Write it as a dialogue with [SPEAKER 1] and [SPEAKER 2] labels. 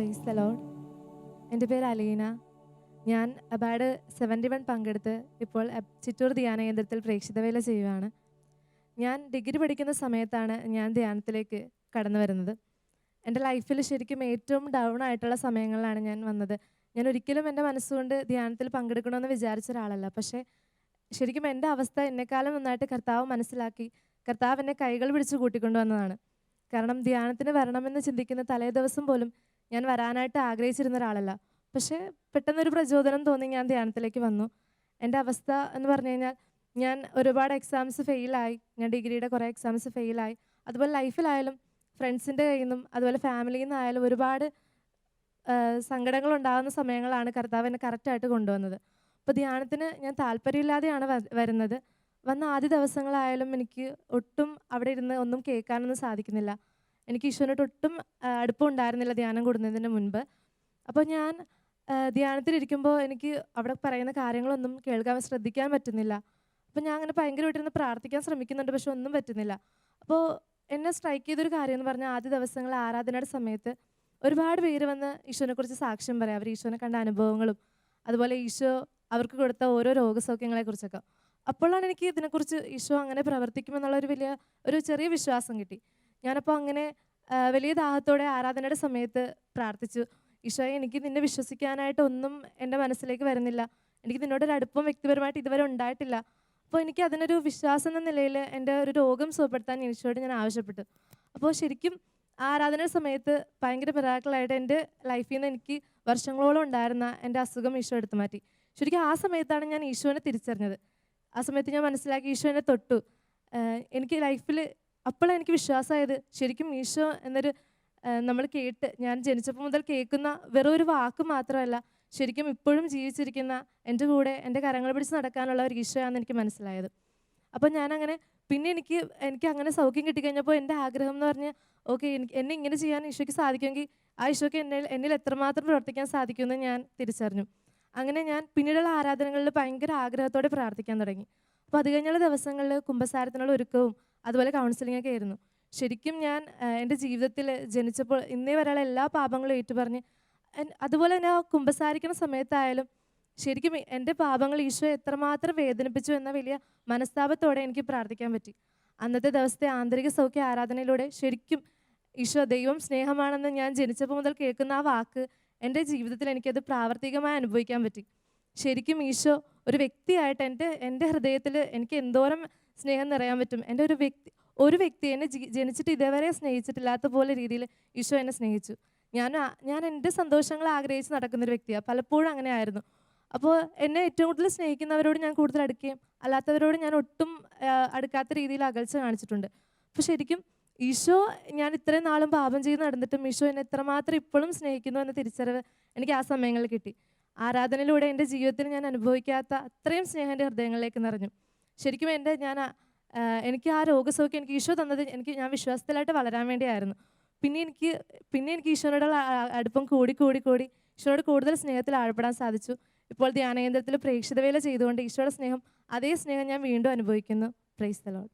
[SPEAKER 1] Price തലോൺ എന്റെ പേര് അലീന. ഞാൻ അബാഡ് സെവന്റി വൺ പങ്കെടുത്ത് ഇപ്പോൾ ചിറ്റൂർ ധ്യാന കേന്ദ്രത്തിൽ പ്രേക്ഷിതവേല ചെയ്യുകയാണ് ഞാൻ ഡിഗ്രി പഠിക്കുന്ന സമയത്താണ് ഞാൻ ധ്യാനത്തിലേക്ക് കടന്നു വരുന്നത്. എന്റെ ലൈഫിൽ ശരിക്കും ഏറ്റവും ഡൗൺ ആയിട്ടുള്ള സമയങ്ങളിലാണ് ഞാൻ വന്നത്. ഞാൻ ഒരിക്കലും എന്റെ മനസ്സുകൊണ്ട് ധ്യാനത്തിൽ പങ്കെടുക്കണമെന്ന് വിചാരിച്ച ഒരാളല്ല. പക്ഷേ ശരിക്കും എന്റെ അവസ്ഥ എന്നെക്കാളും നന്നായിട്ട് കർത്താവ് മനസ്സിലാക്കി കർത്താവ് എന്നെ കൈകൾ പിടിച്ച് കൂട്ടിക്കൊണ്ടുവന്നതാണ്. കാരണം ധ്യാനത്തിന് വരണമെന്ന് ചിന്തിക്കുന്ന തലേ ദിവസം പോലും ഞാൻ വരാനായിട്ട് ആഗ്രഹിച്ചിരുന്ന ഒരാളല്ല. പക്ഷേ പെട്ടെന്നൊരു പ്രചോദനം തോന്നി ഞാൻ ധ്യാനത്തിലേക്ക് വന്നു. എന്റെ അവസ്ഥ എന്ന് പറഞ്ഞു കഴിഞ്ഞാൽ ഞാൻ ഒരുപാട് എക്സാംസ് ഫെയിലായി ഞാൻ ഡിഗ്രിയുടെ കുറേ എക്സാംസ് ഫെയിലായി അതുപോലെ ലൈഫിലായാലും ഫ്രണ്ട്സിന്റെ കയ്യിൽ നിന്നും അതുപോലെ ഫാമിലിയിൽ നിന്നായാലും ഒരുപാട് സങ്കടങ്ങൾ ഉണ്ടാകുന്ന സമയങ്ങളാണ് കർത്താവ് എന്നെ കറക്റ്റായിട്ട് കൊണ്ടുവന്നത്. അപ്പോൾ ധ്യാനത്തിന് ഞാൻ താല്പര്യമില്ലാതെയാണ് വരുന്നത്. വന്ന ആദ്യ ദിവസങ്ങളായാലും എനിക്ക് ഒട്ടും അവിടെ ഇരുന്ന് ഒന്നും കേൾക്കാനൊന്നും സാധിക്കുന്നില്ല. എനിക്ക് ഈശോനോട്ട് ഒട്ടും അടുപ്പം ഉണ്ടായിരുന്നില്ല ധ്യാനം കൂടുന്നതിന് മുൻപ്. അപ്പോൾ ഞാൻ ധ്യാനത്തിലിരിക്കുമ്പോൾ എനിക്ക് അവിടെ പറയുന്ന കാര്യങ്ങളൊന്നും കേൾക്കാൻ ശ്രദ്ധിക്കാൻ പറ്റുന്നില്ല. അപ്പോൾ ഞാൻ അങ്ങനെ ഭയങ്കരമായിട്ടിരുന്ന് പ്രാർത്ഥിക്കാൻ ശ്രമിക്കുന്നുണ്ട് പക്ഷെ ഒന്നും പറ്റുന്നില്ല. അപ്പോൾ എന്നെ സ്ട്രൈക്ക് ചെയ്തൊരു കാര്യം എന്ന് പറഞ്ഞാൽ ആദ്യ ദിവസങ്ങൾ ആരാധനയുടെ സമയത്ത് ഒരുപാട് പേര് വന്ന് ഈശോനെക്കുറിച്ച് സാക്ഷ്യം പറയാം. അവർ ഈശോനെ കണ്ട അനുഭവങ്ങളും അതുപോലെ ഈശോ അവർക്ക് കൊടുത്ത ഓരോ രോഗസൗഖ്യങ്ങളെക്കുറിച്ചൊക്കെ അപ്പോഴാണ് എനിക്ക് ഇതിനെക്കുറിച്ച് ഈശോ അങ്ങനെ പ്രവർത്തിക്കുമെന്നുള്ള ഒരു വലിയ ഒരു ചെറിയ വിശ്വാസം കിട്ടി. ഞാനപ്പോൾ അങ്ങനെ വലിയ ദാഹത്തോടെ ആരാധനയുടെ സമയത്ത് പ്രാർത്ഥിച്ചു. ഈശോയെ എനിക്ക് നിന്നെ വിശ്വസിക്കാനായിട്ട് ഒന്നും എന്റെ മനസ്സിലേക്ക് വരുന്നില്ല. എനിക്ക് നിന്നോട് ഒരു അടുപ്പം വ്യക്തിപരമായിട്ട് ഇതുവരെ ഉണ്ടായിട്ടില്ല. അപ്പോൾ എനിക്ക് അതിനൊരു വിശ്വാസം എന്ന നിലയിൽ എന്റെ ഒരു രോഗം സുഖപ്പെടുത്താൻ ഈശോയോട് ഞാൻ ആവശ്യപ്പെട്ടു. അപ്പോൾ ശരിക്കും ആരാധന സമയത്ത് ഭയങ്കര പിറാക്കളായിട്ട് എന്റെ ലൈഫിൽ നിന്ന് എനിക്ക് വർഷങ്ങളോളം ഉണ്ടായിരുന്ന എന്റെ അസുഖം ഈശോ എടുത്തു മാറ്റി. ശരിക്കും ആ സമയത്താണ് ഞാൻ ഈശോനെ തിരിച്ചറിഞ്ഞത്. ആ സമയത്ത് ഞാൻ മനസ്സിലാക്കി ഈശോ എന്നെ തൊട്ടു എനിക്ക് ലൈഫിൽ അപ്പോഴാണ് എനിക്ക് വിശ്വാസമായത്. ശരിക്കും ഈശോ എന്നൊരു നമ്മൾ കേട്ട് ഞാൻ ജനിച്ചപ്പോൾ മുതൽ കേൾക്കുന്ന വെറും ഒരു വാക്ക് മാത്രമല്ല ശരിക്കും ഇപ്പോഴും ജീവിച്ചിരിക്കുന്ന എന്റെ കൂടെ എന്റെ കരങ്ങൾ പിടിച്ച് നടക്കാനുള്ള ഒരു ഈശോയാണെന്ന് എനിക്ക് മനസ്സിലായത്. അപ്പോൾ ഞാനങ്ങനെ പിന്നെ എനിക്ക് എനിക്ക് അങ്ങനെ സൗഖ്യം കിട്ടിക്കഴിഞ്ഞപ്പോൾ എന്റെ ആഗ്രഹം എന്ന് പറഞ്ഞാൽ ഓക്കെ എനിക്ക് എന്നെ ഇങ്ങനെ ചെയ്യാൻ ഈശോയ്ക്ക് സാധിക്കുമെങ്കിൽ ആ ഈശോയ്ക്ക് എന്നെ എന്നിൽ എത്രമാത്രം പ്രവർത്തിക്കാൻ സാധിക്കുമെന്ന് ഞാൻ തിരിച്ചറിഞ്ഞു. അങ്ങനെ ഞാൻ പിന്നീടുള്ള ആരാധനകളിൽ ഭയങ്കര ആഗ്രഹത്തോടെ പ്രാർത്ഥിക്കാൻ തുടങ്ങി. അപ്പോൾ അത് കഴിഞ്ഞുള്ള ദിവസങ്ങളിൽ കുംഭസാരത്തിനുള്ള ഒരുക്കവും അതുപോലെ കൗൺസിലിംഗ് ഒക്കെ ആയിരുന്നു. ശരിക്കും ഞാൻ എന്റെ ജീവിതത്തിൽ ജനിച്ചപ്പോൾ ഇന്നേ വരെയുള്ള എല്ലാ പാപങ്ങളും ഏറ്റുപറഞ്ഞ് അതുപോലെ തന്നെ കുമ്പസാരിക്കുന്ന സമയത്തായാലും ശരിക്കും എന്റെ പാപങ്ങൾ ഈശോ എത്രമാത്രം വേദനിപ്പിച്ചു എന്ന വലിയ മനസ്താപത്തോടെ എനിക്ക് പ്രാർത്ഥിക്കാൻ പറ്റി. അന്നത്തെ ദിവസത്തെ ആന്തരിക സൗഖ്യ ആരാധനയിലൂടെ ശരിക്കും ഈശോ ദൈവം സ്നേഹമാണെന്ന് ഞാൻ ജനിച്ചപ്പോൾ മുതൽ കേൾക്കുന്ന ആ വാക്ക് എന്റെ ജീവിതത്തിൽ എനിക്കത് പ്രാവർത്തികമായി അനുഭവിക്കാൻ പറ്റി. ശരിക്കും ഈശോ ഒരു വ്യക്തിയായിട്ട് എന്റെ എന്റെ ഹൃദയത്തിൽ എനിക്ക് എന്തോരം സ്നേഹം നിറയാൻ പറ്റും. എന്റെ ഒരു വ്യക്തി ഒരു വ്യക്തി എന്നെ ജനിച്ചിട്ട് ഇതേവരെ സ്നേഹിച്ചിട്ടില്ലാത്ത പോലെ രീതിയിൽ ഈശോ എന്നെ സ്നേഹിച്ചു. ഞാൻ ഞാൻ എന്റെ സന്തോഷങ്ങൾ ആഗ്രഹിച്ച് നടക്കുന്നൊരു വ്യക്തിയാണ് പലപ്പോഴും അങ്ങനെ ആയിരുന്നു. അപ്പോൾ എന്നെ ഏറ്റവും കൂടുതൽ സ്നേഹിക്കുന്നവരോട് ഞാൻ കൂടുതൽ അടുക്കുകയും അല്ലാത്തവരോട് ഞാൻ ഒട്ടും അടുക്കാത്ത രീതിയിൽ അകൽച്ച കാണിച്ചിട്ടുണ്ട്. അപ്പോൾ ശരിക്കും ഈശോ ഞാൻ ഇത്രയും നാളും പാപം ചെയ്ത് നടന്നിട്ടും ഈശോ എന്നെ എത്രമാത്രം ഇപ്പോഴും സ്നേഹിക്കുന്നു എന്ന തിരിച്ചറിവ് എനിക്ക് ആ സമയങ്ങളിൽ കിട്ടി. ആരാധനയിലൂടെ എന്റെ ജീവിതത്തിൽ ഞാൻ അനുഭവിക്കാത്ത അത്രയും സ്നേഹം എന്റെ ഹൃദയങ്ങളിലേക്ക് നിറഞ്ഞു. ശരിക്കും എന്റെ ഞാൻ എനിക്ക് ആ രോഗസൗഖ്യം എനിക്ക് ഈശോ തന്നത് എനിക്ക് ഞാൻ വിശ്വാസത്തിലായിട്ട് വളരാൻ വേണ്ടിയായിരുന്നു. പിന്നെ എനിക്ക് പിന്നെ എനിക്ക് ഈശോനോടുള്ള അടുപ്പം കൂടി കൂടി കൂടി ഈശോയോട് കൂടുതൽ സ്നേഹത്തിൽ ആഴപ്പെടാൻ സാധിച്ചു. ഇപ്പോൾ ധ്യാനകേന്ദ്രത്തിൽ പ്രേക്ഷിതവേല ചെയ്തുകൊണ്ട് ഈശോയുടെ സ്നേഹം അതേ സ്നേഹം ഞാൻ വീണ്ടും അനുഭവിക്കുന്നു. Praise Lord